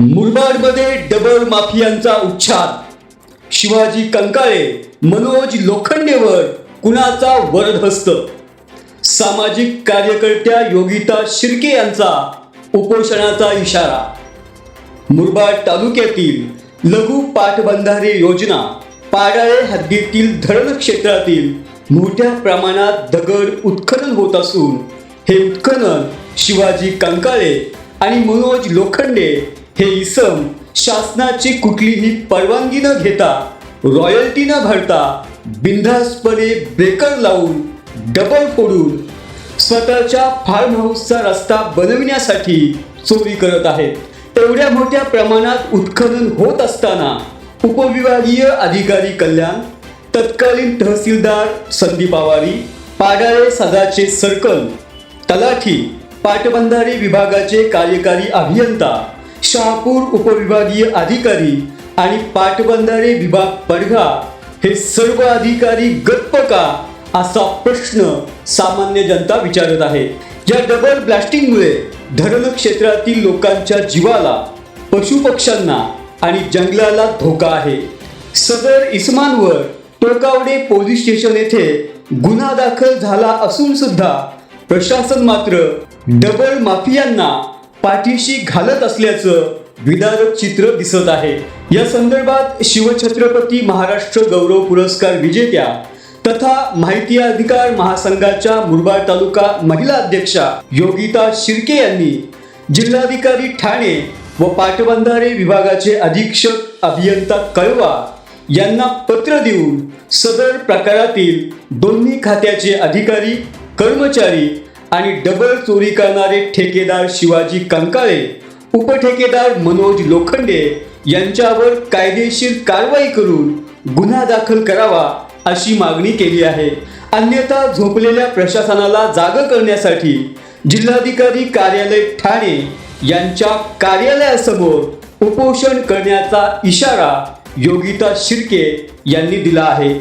मुरबाडमध्ये double माफियांचा उच्छाद. शिवाजी कंकाळे मनोज लोखंडेवर कुणाचा वरदहस्त? सामाजिक कार्यकर्त्या योगिता शिर्के यांचा उपोषणाचा इशारा. मुरबाड तालुक्यातील लघु पाटबंधारे योजना पाडाळे हद्दीतील धरण क्षेत्रातील मोठ्या प्रमाणात दगड उत्खनन होत असून हे उत्खनन शिवाजी कंकाळे आणि मनोज लोखंडे हे इसम शासनाची कुठलीही परवानगी न घेता रॉयल्टी न भरता बिनधास्तपणे ब्रेकर लावून डबल फोडून स्वतःच्या फार्म हाऊसचा रस्ता बनविण्यासाठी चोरी करत आहेत. तेवढ्या मोठ्या प्रमाणात उत्खनन होत असताना उपविभागीय अधिकारी कल्याण तत्कालीन तहसीलदार संदीप आवारी पाडाळे सदाचे सर्कल तलाठी पाटबंधारे विभागाचे कार्यकारी अभियंता शहापूर उपविभागीय अधिकारी आणि पाटबंधारे विभाग पडघा हे सर्व अधिकारी गप्प का असा प्रश्न सामान्य जनता विचारत आहे. या डबल ब्लास्टिंगमुळे धरण क्षेत्रातील लोकांच्या जीवाला पशुपक्ष्यांना आणि जंगलाला धोका आहे. सदर इस्मानवर टोकावडे पोलीस स्टेशन येथे गुन्हा दाखल झाला असून सुद्धा प्रशासन मात्र डबल माफियांना पाठीशी घालत असल्याचं विदारक चित्र दिसत आहे. या संदर्भात शिवछत्रपती महाराष्ट्र गौरव पुरस्कार विजेत्या तथा माहिती अधिकार महासंघाच्या मुरबाड तालुका महिला अध्यक्षा योगिता शिर्के यांनी जिल्हाधिकारी ठाणे व पाटबंधारे विभागाचे अधीक्षक अभियंता कळवा यांना पत्र देऊन सदर प्रकारातील दोन्ही खात्याचे अधिकारी कर्मचारी आणि डबल चोरी करणारे ठेकेदार शिवाजी कंकाळे उपठेकेदार मनोज लोखंडे यांच्यावर कायदेशीर कारवाई करून गुन्हा दाखल करावा अशी मागणी केली आहे. अन्यथा झोपलेल्या प्रशासनाला जाग करण्यासाठी जिल्हाधिकारी कार्यालय ठाणे यांच्या कार्यालयासमोर उपोषण करण्याचा इशारा योगिता शिर्के यांनी दिला आहे.